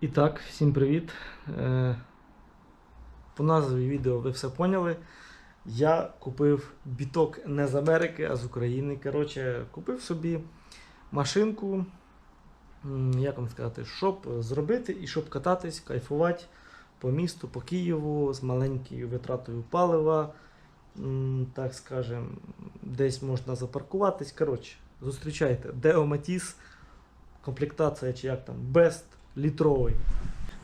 І так, всім привіт. Е, По назві відео ви все поняли. Я купив біток не з Америки, а з України. Коротше, купив собі машинку, як вам сказати, щоб зробити і щоб кататись, кайфувати по місту, по Києву з маленькою витратою палива. Так скажем, десь можна запаркуватись. Коротше, зустрічайте Deo Matiz, комплектація чи як там, Best літровий.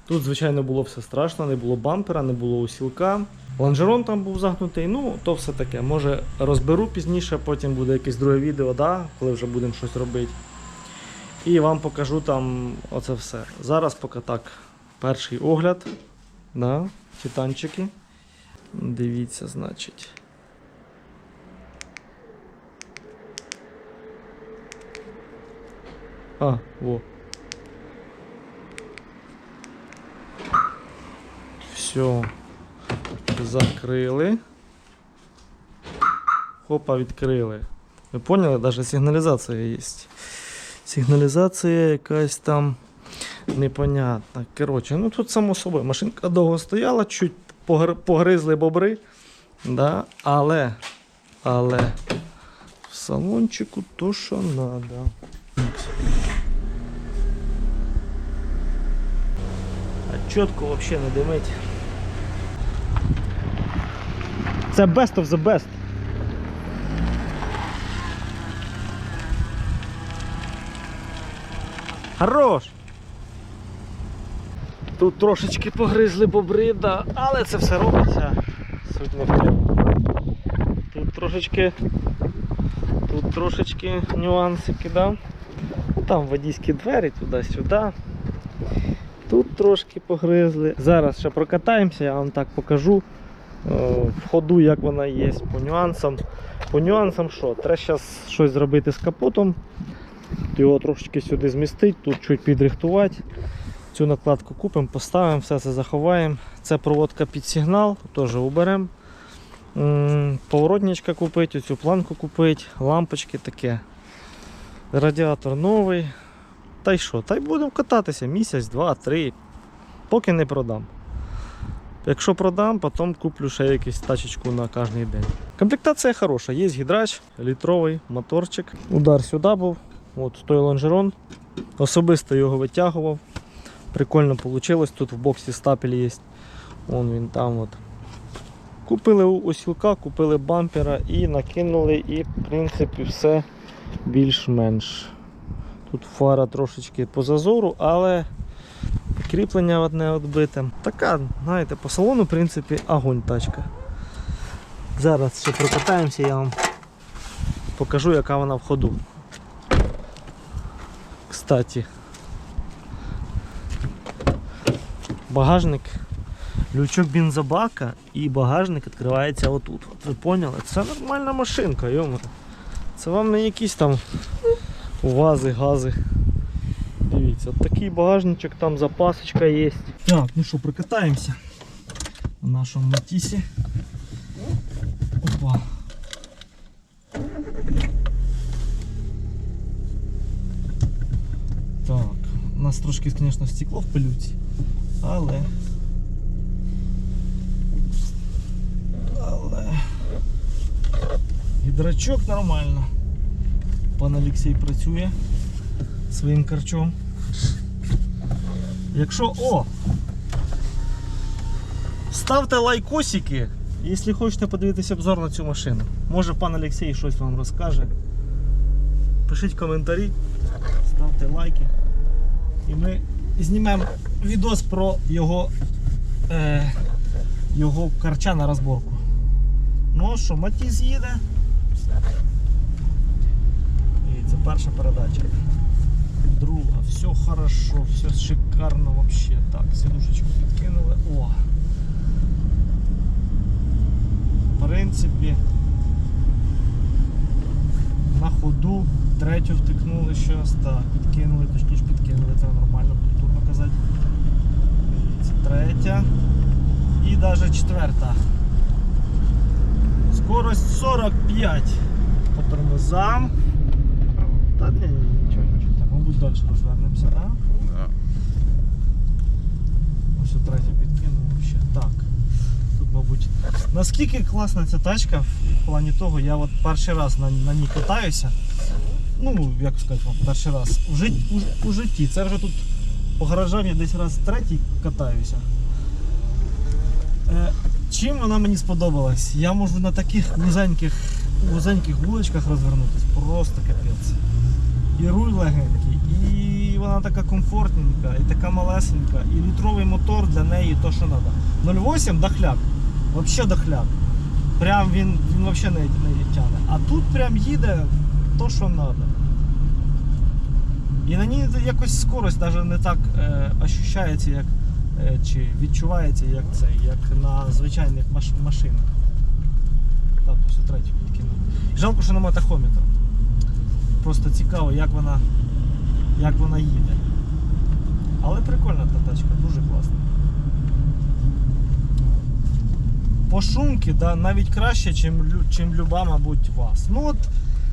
Тут, звичайно, було все страшно, не було бампера, не було усілка. Лонжерон там був загнутий, ну то все таке. Може розберу пізніше, потім буде якесь друге відео, да, коли вже будемо щось робити. І вам покажу там оце все. Зараз поки так, перший огляд. Да, титанчики. Дивіться, значить. А, во. Все. Закрили. Хопа, відкрили. Ви поняли? Навіть сигналізація є. Сигналізація якась там непонятна. Коротше, ну тут само собою. Машинка довго стояла, чуть погризли бобри. Да? Але, але в салончику то, що треба. А чітко взагалі не димить. Це best of the best. Хорош! Тут трошечки погризли бобри, да, але це все робиться. Суть не в тому. Тут трошечки. Тут трошечки нюансики, да? Там водійські двері туди-сюди. Тут трошки погризли. Зараз ще прокатаємося, я вам так покажу. Е, В ходу, як вона є, по нюансам. По нюансам що? Треба зараз щось зробити з капотом. Його трошечки сюди змістити, тут чуть підрихтувати. Цю накладку купимо, поставимо, все це заховаємо. Це проводка під сигнал, теж уберемо. Поворотничка купити, оцю планку купити, лампочки таке. Радіатор новий. Та й що? Та й будемо кататися місяць, два, три. Поки не продам. Якщо продам, потім куплю ще якусь тачечку на кожен день. Комплектація хороша, є гідрач, літровий моторчик. Удар сюди був. От той лонжерон. Особисто його витягував. Прикольно вийшло. Тут в боксі стапель є. Вон він там. от. Купили осілка, купили бампера і накинули, і в принципі все більш-менш. Тут фара трошечки по зазору, але кріплення одне відбите. Така, знаєте, по салону, в принципі, огонь тачка. Зараз ще прокатаємося, я вам покажу, яка вона в ходу. Кстати, багажник, лючок бензобака і багажник відкривається отут. От ви поняли? Це нормальна машинка, йому. Це вам не якісь там вази, гази. Дивіться, от такий багажничок, там запасочка є. Так, ну що, прокатаємося на нашому матісі. Опа. Так, у нас трошки, звісно, стекло в пилюці, але. Але. Гідрачок нормально. Пан Олексій працює своїм карчом. Якщо. О! Ставте лайкосики, якщо хочете подивитися обзор на цю машину. Може пан Олексій щось вам розкаже. Пишіть коментарі, ставте лайки. І ми знімемо відос про його, е, його карча на розборку. Ну що, Матіс їде. І це перша передача. Друга, все хорошо, все шикарно вообще. Так, сидушечку підкинули. О! В принципі, на ходу третю втикнули щось, так, підкинули, точніше підкинули, це нормально, культурно казати. Дивіться, третя і навіть четверта. Скорость 45 по тормозам. Та ні, Якусь далі розвернемося, так? Да? Ось третя підкинув ще. Так. Тут, мабуть. Наскільки класна ця тачка, в плані того, я от перший раз на на ній катаюся. Ну, як сказати вам, перший раз. У, жит, у, у житті. Це вже тут по гаражам я десь раз третій катаюся. Е, Чим вона мені сподобалась? Я можу на таких вузеньких вузеньких вуличках розвернутися. Просто капець. І руль легень вона така комфортненька, і така малесенька, і літровий мотор для неї то, що треба. 0,8 дохляк. Взагалі дохляк. Прям він, він взагалі не, не тягне. А тут прям їде то, що треба. І на ній якось скорость навіть не так е, ощущається, як, е, чи відчувається, як це, як на звичайних маш, машинах. Так, все третє підкинув. Жалко, що немає тахометра. Просто цікаво, як вона, як вона їде. Але прикольна та тачка, дуже класна. По шумки, да, навіть краще, чим, чим люба, мабуть, вас. Ну от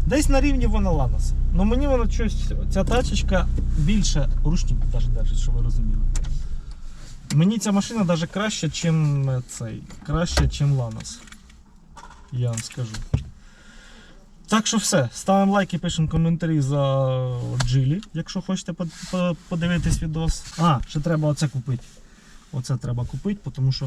десь на рівні вона Ланос. Ну мені вона щось, ця тачечка більше ручник навіть держить, щоб ви розуміли. Мені ця машина навіть краще, е, цей. Краще, чим Ланос. Я вам скажу. Так що все. Ставимо лайки, пишемо коментарі за Джилі, якщо хочете подивитись відос. А, ще треба оце купити. Оце треба купити, тому що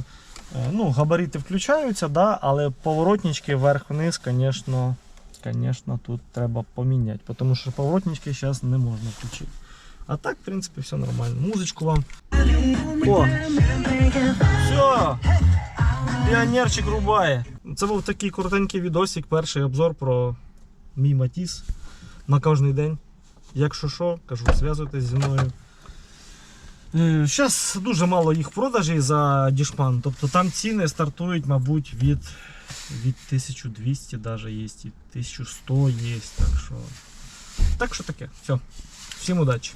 е, ну, габарити включаються, да, але поворотнички вверх-вниз, звісно, звісно, тут треба поміняти, тому що поворотнички зараз не можна включити. А так, в принципі, все нормально. Музичку вам. О! Все! Піонерчик рубає. Це був такий коротенький відосик, перший обзор про мій Матіс на кожен день. Якщо що, кажу, зв'язуйтесь зі мною. Зараз дуже мало їх продажей за дішман. Тобто там ціни стартують, мабуть, від, від 1200 навіть є, і 1100 є. Так що, так що таке. Все. Всім удачі.